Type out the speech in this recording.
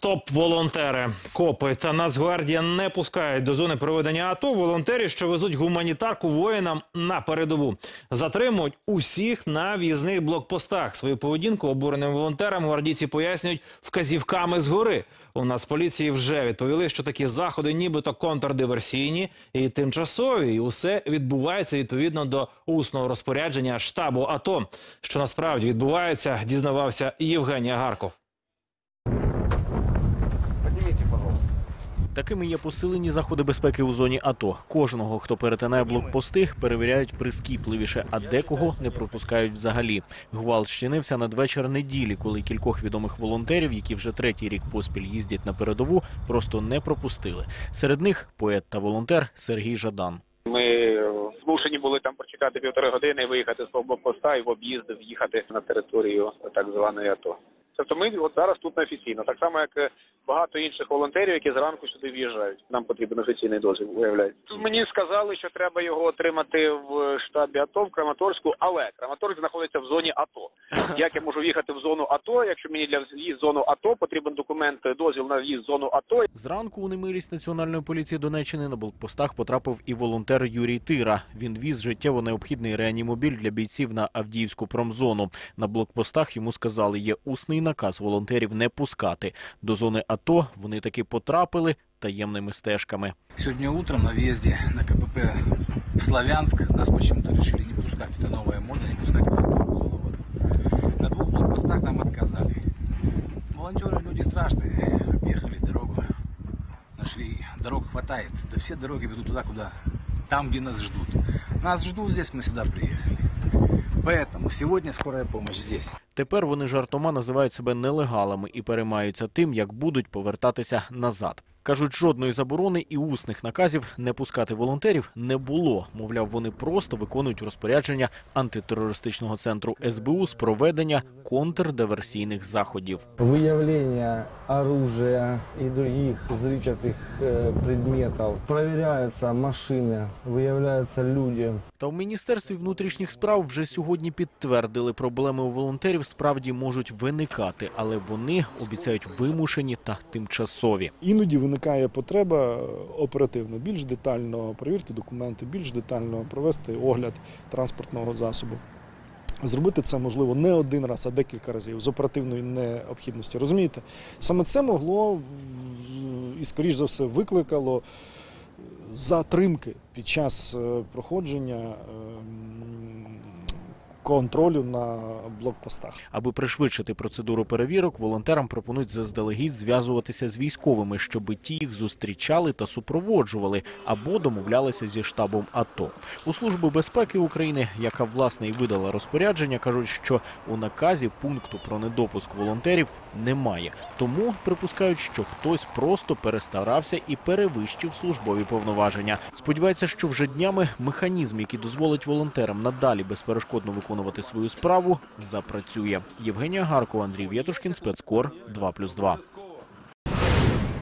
Стоп, волонтери. Копи та Нацгвардія не пускають до зони проведення АТО волонтерів, що везуть гуманітарку воїнам на передову. Затримують усіх на в'їзних блокпостах. Свою поведінку обуреним волонтерам гвардійці пояснюють вказівками згори. У нас поліції вже відповіли, що такі заходи, нібито контрдиверсійні і тимчасові, і усе відбувається відповідно до усного розпорядження штабу АТО. Що насправді відбувається, дізнавався Євгеній Агарков. Такими є посилені заходи безпеки у зоні АТО. Кожного, хто перетинає блокпости, перевіряють прискіпливіше, а декого не пропускають взагалі. Гвалт щинився надвечір неділі, коли кількох відомих волонтерів, які вже третій рік поспіль їздять на передову, просто не пропустили. Серед них поет та волонтер Сергій Жадан. Ми е, змушені були там почекати півтори години, виїхати з блокпоста і в об'їзд в'їхати на територію так званої АТО. Тобто ми от зараз тут неофіційно, так само як е, багато інших волонтерів, які зранку сюди в'їжджають. Нам потрібен офіційний дозвіл, виявляється. Мені сказали, що треба його отримати в штабі АТО в Краматорську, але Краматорськ знаходиться в зоні АТО. Як я можу в'їхати в зону АТО, якщо мені для в'їзду в зону АТО потрібен документ е, дозвіл на в'їзд в зону АТО, Зранку у немилість національної поліції Донеччини на блокпостах потрапив і волонтер Юрій Тира. Він віз життєво необхідний реанімобіль для бійців на Авдіївську промзону. На блокпостах йому сказали, є усний наказ волонтерів не пускати. До зони АТО вони таки потрапили таємними стежками. Сегодня утром на въезде на КПП в Славянск нас почему-то решили не пускать. Это новая мода, не пускать в Холодовод. На двух блокпостах нам отказали. Волонтеры люди страшные. Объехали дорогу. Нашли. Дорог хватает. Да все дороги ведут туда, куда. Там, где нас ждут. Нас ждут здесь, мы сюда приехали. Поэтому сегодня скорая помощь здесь. Тепер вони жартома називають себе нелегалами і переймаються тим, як будуть повертатися назад. Кажуть, жодної заборони і усних наказів не пускати волонтерів не було. Мовляв, вони просто виконують розпорядження антитерористичного центру СБУ з проведення контрдиверсійних заходів. выявление оружия и других взрывчатых э, предметов. Проверяются машины, выявляются люди. Та в міністерстві внутрішніх справ вже сьогодні підтвердили, проблеми у волонтерів справді можуть виникати, але вони обіцяють вимушені та тимчасові. Іноді виникає потреба е, оперативно більш детально перевірити документи, більш детально провести огляд транспортного засобу. Зробити це можливо не один раз, а декілька разів з оперативної необхідності. Розумієте? Саме це могло і, скоріш за все, викликало затримки під час е, проходження ем, контролю на блокпостах. Аби пришвидшити процедуру перевірок, волонтерам пропонують заздалегідь зв'язуватися з військовими, щоб ті їх зустрічали та супроводжували або домовлялися зі штабом АТО. У служби безпеки України, яка власне і видала розпорядження, кажуть, що у наказі пункту про недопуск волонтерів немає. Тому припускають, що хтось просто перестарався і перевищив службові повноваження. Сподіваються, що вже днями механізм, який дозволить волонтерам надалі безперешкодно виконувати свою справу, запрацює. Євгенія Гаркова, Андрій Вєтушкін, спецкор 2+,2.